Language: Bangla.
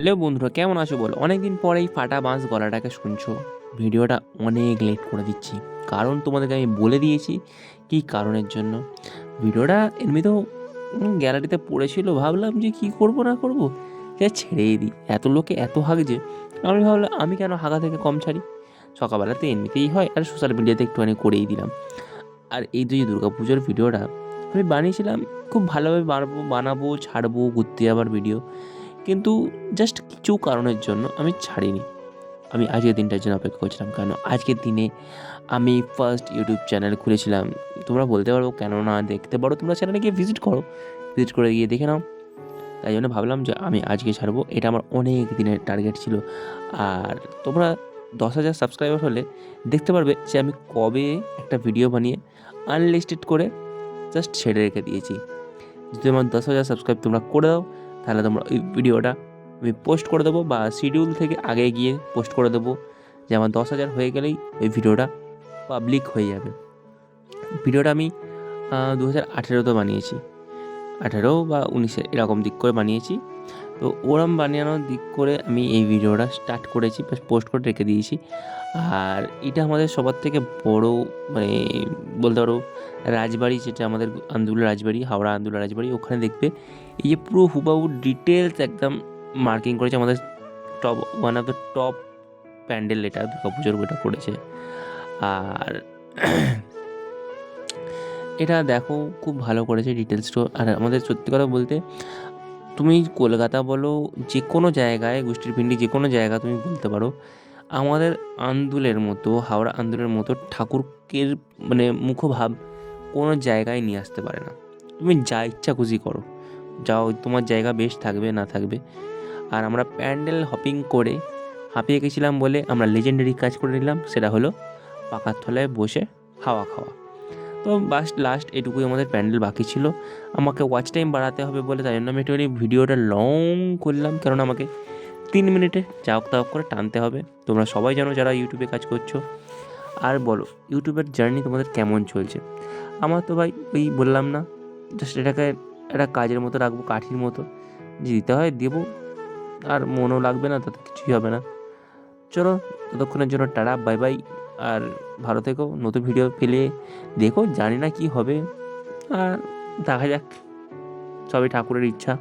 হ্যালো বন্ধুরা, কেমন আছো বলো? অনেকদিন পরেই ফাটা বাঁশ গলাটাকে শুনছো। ভিডিওটা অনেক লেট করে দিচ্ছি। কারণ তোমাদেরকে আমি বলে দিয়েছি কি কারণের জন্য। ভিডিওটা এমনিতেও গ্যালারিতে পড়েছিল, ভাবলাম যে কি করব না করব, সে ছেড়েই দিই। এত লোকে এত হাগছে আমি ভাবলাম, আমি কেন হাগা থেকে কম ছাড়ি? সকালবেলাতে এমনিতেই হয়, আর সোশ্যাল মিডিয়াতে একটুখানি করেই দিলাম। আর এই যে দুর্গা পুজোর ভিডিওটা, আমি বানিয়েছিলাম, খুব ভালোভাবে বানাবো বানাবো, ছাড়বো, ঘুরতে যাবার ভিডিও কিন্তু জাস্ট কিছু কারণের জন্য আমি ছাড়িনি। আমি আজকের দিনটার জন্য অপেক্ষা করছিলাম, কারণ আজকের দিনে আমি ফার্স্ট ইউটিউব চ্যানেল খুলেছিলাম। তোমরা বলতে পারো কেন না দেখতে পারো, তোমরা চ্যানেলে গিয়ে ভিজিট করো। ভিজিট করে গিয়ে দেখে নাও। তাই জন্য ভাবলাম যে আমি আজকে ছাড়বো। এটা আমার অনেক দিনের টার্গেট ছিল। আর তোমরা দশ হাজার সাবস্ক্রাইবার হলে দেখতে পারবে যে আমি কবে একটা ভিডিও বানিয়ে আনলিস্টেড করে জাস্ট ছেড়ে রেখে দিয়েছি। যদি আমার দশ হাজার সাবস্ক্রাইব তোমরা করে দাও তাহলে তোমরা ওই ভিডিওটা আমি পোস্ট করে দেবো বা শিডিউল থেকে আগে গিয়ে পোস্ট করে দেবো যে আমার দশ হাজার হয়ে গেলেই ওই ভিডিওটা পাবলিক হয়ে যাবে। ভিডিওটা আমি দু হাজার আঠেরোতে বানিয়েছি। আঠেরো বা উনিশে এরকম দিক করে বানিয়েছি। তো ওরম বানানোর দিক করে আমি এই ভিডিওটা স্টার্ট করেছি পোস্ট করে রেখে দিয়েছি। আর এটা আমাদের সবার থেকে বড় মানে বলতে পারো রাজবাড়ি, যেটা আমাদের আন্দুলের রাজবাড়ি, হাওড়া আন্দুলের রাজবাড়ি, ওখানে দেখবে। এই যে পুরো হুবাহু ডিটেলস একদম মার্কিং করেছে আমাদের top one of the top pandal এটা দুর্গা পুজোর ওইটা করেছে। আর এটা দেখো খুব ভালো করেছে ডিটেলসটা আর আমাদের সত্যি কথা বলতে, তুমি কলকাতা বলো যে কোনো জায়গায় গোষ্ঠীর পিন্ডি যে কোনো জায়গা তুমি বলতে পারো, আমাদের আন্দুলের মতো, হাওড়া আন্দুলের মতো ঠাকুরকের মানে মুখভাব কোনো জায়গায় নিয়ে আসতে পারে না। তুমি যা ইচ্ছা খুশি করো। যাও, তোমার জায়গা বেশ থাকবে, না থাকবে। আর আমরা প্যান্ডেল হপিং করে হাঁপিয়ে গেছিলাম বলে আমরা লেজেন্ডারি কাজ করে নিলাম, সেটা হলো পাকার তলায় বসে হাওয়া খাওয়া। তো বাস লাস্ট এটুকুই আমাদের প্যান্ডেল বাকি ছিল। আমাকে ওয়াচ টাইম বাড়াতে হবে বলে তাই জন্য আমি একটুখানি ভিডিওটা লং করলাম কারণ আমাকে তিন মিনিটে যাওক তাওক করে টানতে হবে। তোমরা সবাই জানো যারা ইউটিউবে কাজ করছ। আর বলো ইউটিউবের জার্নি তোমাদের কেমন চলছে? আমার তো ভাই ওই বললাম না জাস্ট এটাকে একটা কাজের মতো রাখব, কাঠির মতো। যে দিতে হয় দেবো, আর মনও লাগবে না, তাতে কিছুই হবে না। চলো, ততক্ষণের জন্য টাটা বাই বাই আর ভালো থেকো, নতুন ভিডিও পেলে দেখো, জানি না কি হবে। আর দেখা যাক, সবই ঠাকুরের ইচ্ছা।